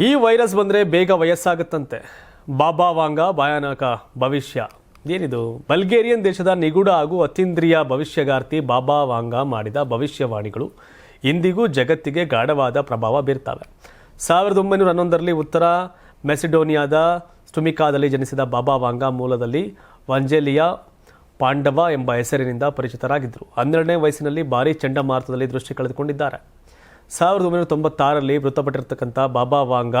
ಈ ವೈರಸ್ ಬಂದರೆ ಬೇಗ ವಯಸ್ಸಾಗುತ್ತಂತೆ. ಬಾಬಾ ವಾಂಗ ಭಯಾನಕ ಭವಿಷ್ಯ. ಏನಿದು? ಬಲ್ಗೇರಿಯನ್ ದೇಶದ ನಿಗೂಢ ಹಾಗೂ ಅತೀಂದ್ರಿಯ ಭವಿಷ್ಯಗಾರ್ತಿ ಬಾಬಾ ವಾಂಗ ಮಾಡಿದ ಭವಿಷ್ಯವಾಣಿಗಳು ಇಂದಿಗೂ ಜಗತ್ತಿಗೆ ಗಾಢವಾದ ಪ್ರಭಾವ ಬೀರ್ತವೆ. ಸಾವಿರದ ಒಂಬೈನೂರ ಹನ್ನೊಂದರಲ್ಲಿ ಉತ್ತರ ಮೆಸಿಡೋನಿಯಾದ ಸ್ಟುಮಿಕಾದಲ್ಲಿ ಜನಿಸಿದ ಬಾಬಾ ವಾಂಗ ಮೂಲದಲ್ಲಿ ವಂಜೇಲಿಯಾ ಪಾಂಡವ ಎಂಬ ಹೆಸರಿನಿಂದ ಪರಿಚಿತರಾಗಿದ್ದರು. ಹನ್ನೆರಡನೇ ವಯಸ್ಸಿನಲ್ಲಿ ಭಾರೀ ಚಂಡಮಾರುತದಲ್ಲಿ ದೃಷ್ಟಿ ಕಳೆದುಕೊಂಡಿದ್ದಾರೆ. ಸಾವಿರದ ಒಂಬೈನೂರ ತೊಂಬತ್ತಾರರಲ್ಲಿ ಮೃತಪಟ್ಟಿರ್ತಕ್ಕಂಥ ಬಾಬಾ ವಾಂಗ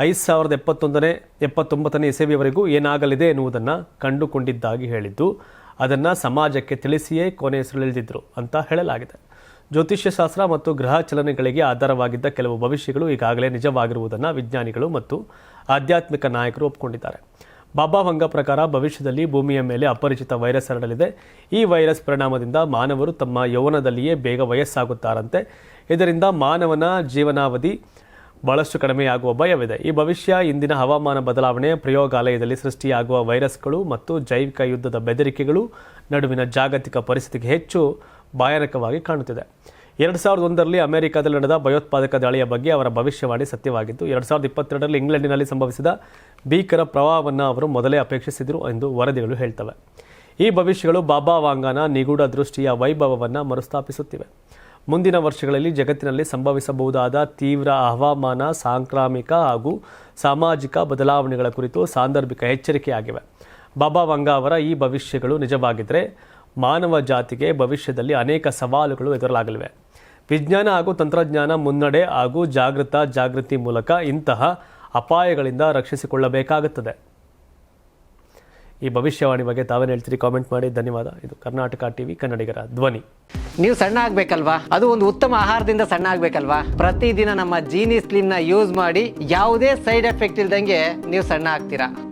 ಐದು ಸಾವಿರದ ಎಪ್ಪತ್ತೊಂದನೇ, ಎಪ್ಪತ್ತೊಂಬತ್ತನೇ ಇಸವಿಯವರೆಗೂ ಏನಾಗಲಿದೆ ಎನ್ನುವುದನ್ನು ಕಂಡುಕೊಂಡಿದ್ದಾಗಿ ಹೇಳಿದ್ದು, ಅದನ್ನು ಸಮಾಜಕ್ಕೆ ತಿಳಿಸಿಯೇ ಕೊನೆ ಹೆಸರು ಅಂತ ಹೇಳಲಾಗಿದೆ. ಜ್ಯೋತಿಷ್ಯಶಾಸ್ತ್ರ ಮತ್ತು ಗ್ರಹ ಚಲನೆಗಳಿಗೆ ಆಧಾರವಾಗಿದ್ದ ಕೆಲವು ಭವಿಷ್ಯಗಳು ಈಗಾಗಲೇ ನಿಜವಾಗಿರುವುದನ್ನು ವಿಜ್ಞಾನಿಗಳು ಮತ್ತು ಆಧ್ಯಾತ್ಮಿಕ ನಾಯಕರು ಒಪ್ಪಿಕೊಂಡಿದ್ದಾರೆ. ಬಾಬಾ ವಂಗ ಪ್ರಕಾರ ಭವಿಷ್ಯದಲ್ಲಿ ಭೂಮಿಯ ಮೇಲೆ ಅಪರಿಚಿತ ವೈರಸ್ ಹರಡಲಿದೆ. ಈ ವೈರಸ್ ಪರಿಣಾಮದಿಂದ ಮಾನವರು ತಮ್ಮ ಯೌವನದಲ್ಲಿಯೇ ಬೇಗ ವಯಸ್ಸಾಗುತ್ತಾರಂತೆ. ಇದರಿಂದ ಮಾನವನ ಜೀವನಾವಧಿ ಬಹಳಷ್ಟು ಕಡಿಮೆಯಾಗುವ ಭಯವಿದೆ. ಈ ಭವಿಷ್ಯ, ಇಂದಿನ ಹವಾಮಾನ ಬದಲಾವಣೆ, ಪ್ರಯೋಗಾಲಯದಲ್ಲಿ ಸೃಷ್ಟಿಯಾಗುವ ವೈರಸ್ಗಳು ಮತ್ತು ಜೈವಿಕ ಯುದ್ಧದ ಬೆದರಿಕೆಗಳು ನಡುವಿನ ಜಾಗತಿಕ ಪರಿಸ್ಥಿತಿಗೆ ಹೆಚ್ಚು ಭಯಾನಕವಾಗಿ ಕಾಣುತ್ತಿದೆ. ಎರಡು ಸಾವಿರದ ಒಂದರಲ್ಲಿ ಅಮೆರಿಕದಲ್ಲಿ ನಡೆದ ಭಯೋತ್ಪಾದಕ ದಾಳಿಯ ಬಗ್ಗೆ ಅವರ ಭವಿಷ್ಯವಾಣಿ ಸತ್ಯವಾಗಿತ್ತು ಎರಡು ಸಾವಿರದ ಇಪ್ಪತ್ತೆರಡರಲ್ಲಿ ಇಂಗ್ಲೆಂಡಿನಲ್ಲಿ ಸಂಭವಿಸಿದ ಭೀಕರ ಪ್ರವಾಹವನ್ನು ಅವರು ಮೊದಲೇ ಅಪೇಕ್ಷಿಸಿದರು ಎಂದು ವರದಿಗಳು ಹೇಳ್ತವೆ. ಈ ಭವಿಷ್ಯಗಳು ಬಾಬಾ ವಾಂಗನ ನಿಗೂಢ ದೃಷ್ಟಿಯ ವೈಭವವನ್ನು ಮರುಸ್ಥಾಪಿಸುತ್ತಿವೆ. ಮುಂದಿನ ವರ್ಷಗಳಲ್ಲಿ ಜಗತ್ತಿನಲ್ಲಿ ಸಂಭವಿಸಬಹುದಾದ ತೀವ್ರ ಹವಾಮಾನ, ಸಾಂಕ್ರಾಮಿಕ ಹಾಗೂ ಸಾಮಾಜಿಕ ಬದಲಾವಣೆಗಳ ಕುರಿತು ಸಾಂದರ್ಭಿಕ ಎಚ್ಚರಿಕೆಯಾಗಿವೆ. ಬಾಬಾ ವಂಗ ಅವರ ಈ ಭವಿಷ್ಯಗಳು ನಿಜವಾಗಿದ್ದರೆ ಮಾನವ ಜಾತಿಗೆ ಭವಿಷ್ಯದಲ್ಲಿ ಅನೇಕ ಸವಾಲುಗಳು ಎದುರಾಗಲಿವೆ ವಿಜ್ಞಾನ ಹಾಗೂ ತಂತ್ರಜ್ಞಾನ ಮುನ್ನಡೆ ಹಾಗೂ ಜಾಗೃತ ಜಾಗೃತಿ ಮೂಲಕ ಇಂತಹ ಅಪಾಯಗಳಿಂದ ರಕ್ಷಿಸಿಕೊಳ್ಳಬೇಕಾಗುತ್ತದೆ. ಈ ಭವಿಷ್ಯವಾಣಿ ಬಗ್ಗೆ ತಾವೇನು ಹೇಳ್ತೀರಿ ಕಾಮೆಂಟ್ ಮಾಡಿ. ಧನ್ಯವಾದ. ಇದು ಕರ್ನಾಟಕ ಟಿವಿ, ಕನ್ನಡಿಗರ ಧ್ವನಿ. ನೀವು ಸಣ್ಣ ಆಗ್ಬೇಕಲ್ವಾ? ಅದು ಒಂದು ಉತ್ತಮ ಆಹಾರದಿಂದ ಸಣ್ಣ ಆಗ್ಬೇಕಲ್ವಾ? ಪ್ರತಿದಿನ ನಮ್ಮ ಜೀನಿ ನ ಯೂಸ್ ಮಾಡಿ ಯಾವುದೇ ಸೈಡ್ ಎಫೆಕ್ಟ್ ಇಲ್ದಂಗೆ ನೀವು ಸಣ್ಣ ಆಗ್ತೀರಾ?